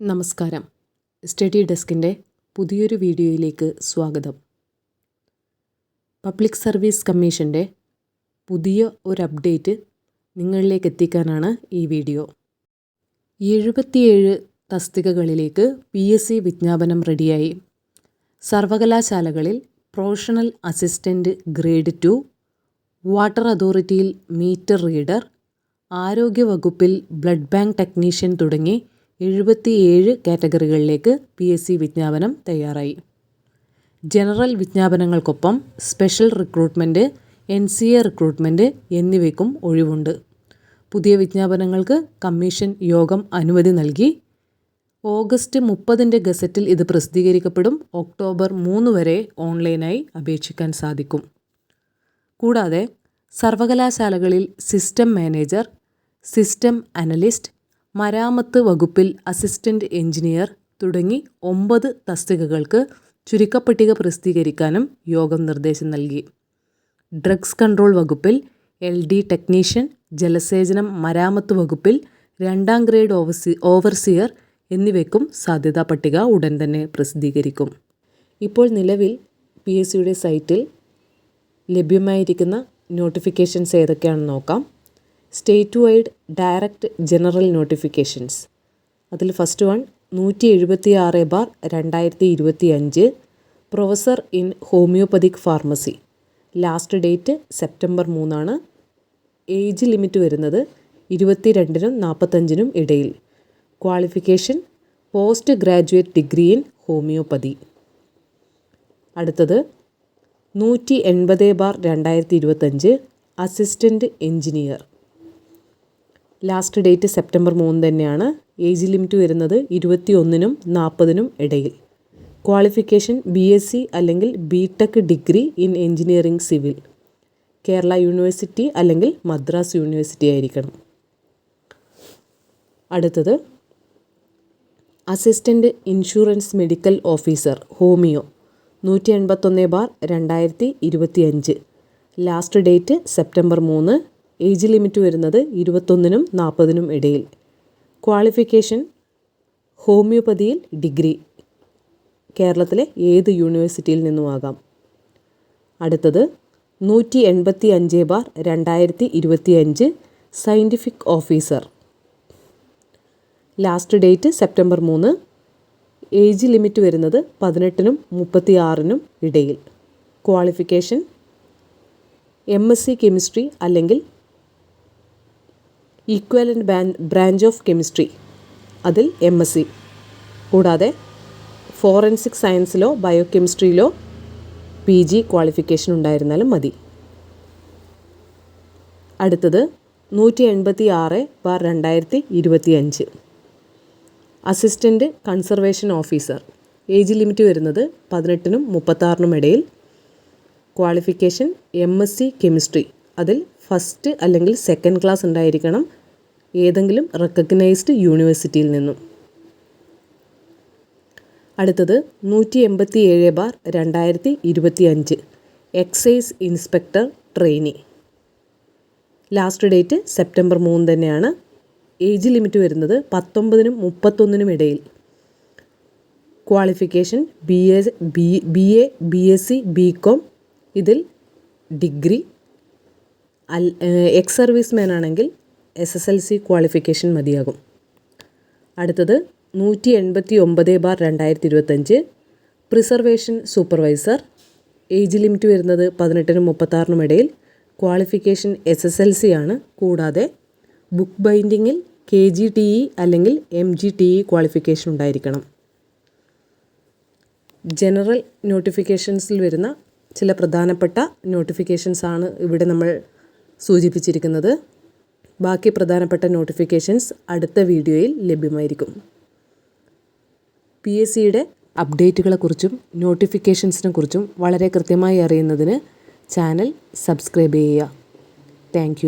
നമസ്കാരം. സ്റ്റഡി ഡെസ്കിന്റെ പുതിയൊരു വീഡിയോയിലേക്ക് സ്വാഗതം. പബ്ലിക് സർവീസ് കമ്മീഷന്റെ പുതിയ ഒരു അപ്ഡേറ്റ് നിങ്ങളിലേക്ക് എത്തിക്കാനാണ് ഈ വീഡിയോ. എഴുപത്തിയേഴ് തസ്തികകളിലേക്ക് പി എസ് സി വിജ്ഞാപനം റെഡിയായി. സർവകലാശാലകളിൽ professional assistant grade two water അതോറിറ്റിയിൽ meter reader ആരോഗ്യവകുപ്പിൽ ബ്ലഡ് ബാങ്ക് ടെക്നീഷ്യൻ തുടങ്ങി എഴുപത്തിയേഴ് കാറ്റഗറികളിലേക്ക് പി എസ് സി വിജ്ഞാപനം തയ്യാറായി. General വിജ്ഞാപനങ്ങൾക്കൊപ്പം special recruitment N C A recruitment എന്നിവയ്ക്കും ഒഴിവുണ്ട്. പുതിയ വിജ്ഞാപനങ്ങൾക്ക് കമ്മീഷൻ യോഗം അനുമതി നൽകി. ഓഗസ്റ്റ് മുപ്പതിന്റെ ഗസറ്റിൽ ഇത് പ്രസിദ്ധീകരിക്കപ്പെടും. ഒക്ടോബർ മൂന്ന് വരെ ഓൺലൈനായി അപേക്ഷിക്കാൻ സാധിക്കും. കൂടാതെ സർവകലാശാലകളിൽ സിസ്റ്റം മാനേജർ സിസ്റ്റം അനലിസ്റ്റ് മരാമത്ത് വകുപ്പിൽ അസിസ്റ്റന്റ് എഞ്ചിനീയർ തുടങ്ങി ഒമ്പത് തസ്തികകൾക്ക് ചുരുക്കപ്പട്ടിക പ്രസിദ്ധീകരിക്കാനും യോഗം നിർദ്ദേശം നൽകി. ഡ്രഗ്സ് കൺട്രോൾ വകുപ്പിൽ എൽ ഡി ടെക്നീഷ്യൻ ജലസേചനം മരാമത്ത് വകുപ്പിൽ രണ്ടാം ഗ്രേഡ് ഓവർസി ഓവർസിയർ എന്നിവയ്ക്കും സാധ്യതാ പട്ടിക ഉടൻ തന്നെ പ്രസിദ്ധീകരിക്കും. ഇപ്പോൾ നിലവിൽ പി എസ് സിയുടെ സൈറ്റിൽ ലഭ്യമായിരിക്കുന്ന നോട്ടിഫിക്കേഷൻസ് ഏതൊക്കെയാണെന്ന് നോക്കാം. State wide direct general notifications. അതിൽ ഫസ്റ്റ് വൺ നൂറ്റി എഴുപത്തി ആറ് ബാർ രണ്ടായിരത്തി ഇരുപത്തി അഞ്ച് professor in homoeopathic pharmacy. Last date September മൂന്നാണ്. ഏജ് ലിമിറ്റ് വരുന്നത് ഇരുപത്തി രണ്ടിനും നാൽപ്പത്തഞ്ചിനും ഇടയിൽ. Qualification postgraduate degree in homoeopathy. അടുത്തത് നൂറ്റി എൺപത് ബാർ രണ്ടായിരത്തി ഇരുപത്തഞ്ച് assistant engineer. Last date September മൂന്ന് തന്നെയാണ്. ഏജ് ലിമിറ്റ് വരുന്നത് ഇരുപത്തി ഒന്നിനും നാൽപ്പതിനും ഇടയിൽ. ക്വാളിഫിക്കേഷൻ ബി എസ് സി അല്ലെങ്കിൽ B tech degree in engineering civil. Kerala university അല്ലെങ്കിൽ മദ്രാസ് യൂണിവേഴ്സിറ്റി ആയിരിക്കണം. അടുത്തത് assistant insurance medical officer homoeo നൂറ്റി എൺപത്തൊന്ന് ബാർ രണ്ടായിരത്തി ഇരുപത്തി അഞ്ച് ലാസ്റ്റ് ഡേറ്റ് സെപ്റ്റംബർ മൂന്ന് ഏജ് ലിമിറ്റ് വരുന്നത് ഇരുപത്തൊന്നിനും നാൽപ്പതിനും ഇടയിൽ. ക്വാളിഫിക്കേഷൻ ഹോമിയോപ്പതിയിൽ ഡിഗ്രി. കേരളത്തിലെ ഏത് യൂണിവേഴ്സിറ്റിയിൽ നിന്നുമാകാം? അടുത്തത് നൂറ്റി എൺപത്തി അഞ്ച് ബാർ രണ്ടായിരത്തി ഇരുപത്തി അഞ്ച് scientific officer. Last date September മൂന്ന്. ഏജ് ലിമിറ്റ് വരുന്നത് പതിനെട്ടിനും മുപ്പത്തി ആറിനും ഇടയിൽ. Qualification M S C chemistry അല്ലെങ്കിൽ ഈക്വലന്റ് ബ്രാഞ്ച് ഓഫ് കെമിസ്ട്രി അതിൽ എം എസ് സി കൂടാതെ ഫോറൻസിക് സയൻസിലോ ബയോ കെമിസ്ട്രിയിലോ പി ജി ക്വാളിഫിക്കേഷൻ ഉണ്ടായിരുന്നാലും മതി. അടുത്തത് നൂറ്റി എൺപത്തി ആറ് ബാർ രണ്ടായിരത്തി ഇരുപത്തി അഞ്ച് assistant conservation officer age limit വരുന്നത് പതിനെട്ടിനും മുപ്പത്താറിനും ഇടയിൽ. Qualification M S C chemistry അതിൽ ഫസ്റ്റ് അല്ലെങ്കിൽ സെക്കൻഡ് ക്ലാസ് ഉണ്ടായിരിക്കണം ഏതെങ്കിലും റെക്കഗ്നൈസ്ഡ് യൂണിവേഴ്സിറ്റിയിൽ നിന്നും. അടുത്തത് നൂറ്റി എൺപത്തി ഏഴ് ബാർ രണ്ടായിരത്തി ഇരുപത്തി അഞ്ച് excise inspector trainee last date September മൂന്ന് തന്നെയാണ്. ഏജ് ലിമിറ്റ് വരുന്നത് പത്തൊമ്പതിനും മുപ്പത്തൊന്നിനും ഇടയിൽ. Qualification B A B B A B S C B com ഇതിൽ ഡിഗ്രി എക്സ് സർവീസ് മാൻ ആണെങ്കിൽ S S L C qualification മതിയാകും. അടുത്തത് നൂറ്റി എൺപത്തി ഒമ്പത് ബാർ രണ്ടായിരത്തി ഇരുപത്തഞ്ച് പ്രിസർവേഷൻ സൂപ്പർവൈസർ ഏജ് ലിമിറ്റ് വരുന്നത് പതിനെട്ടിനും മുപ്പത്താറിനും ഇടയിൽ qualification S S L C ആണ്. കൂടാതെ ബുക്ക് ബൈൻഡിങ്ങിൽ കെ ജി ടി ഇ അല്ലെങ്കിൽ M G T E qualification ഉണ്ടായിരിക്കണം. ജനറൽ നോട്ടിഫിക്കേഷൻസിൽ വരുന്ന ചില പ്രധാനപ്പെട്ട നോട്ടിഫിക്കേഷൻസ് ആണ് ഇവിടെ നമ്മൾ സൂചിപ്പിച്ചിരിക്കുന്നത്. ബാക്കി പ്രധാനപ്പെട്ട നോട്ടിഫിക്കേഷൻസ് അടുത്ത വീഡിയോയിൽ ലഭ്യമായിരിക്കും. പി എസ് സിയുടെ അപ്ഡേറ്റുകളെക്കുറിച്ചും നോട്ടിഫിക്കേഷൻസിനെ കുറിച്ചും വളരെ കൃത്യമായി അറിയുന്നതിന് ചാനൽ സബ്സ്ക്രൈബ് ചെയ്യുക. താങ്ക്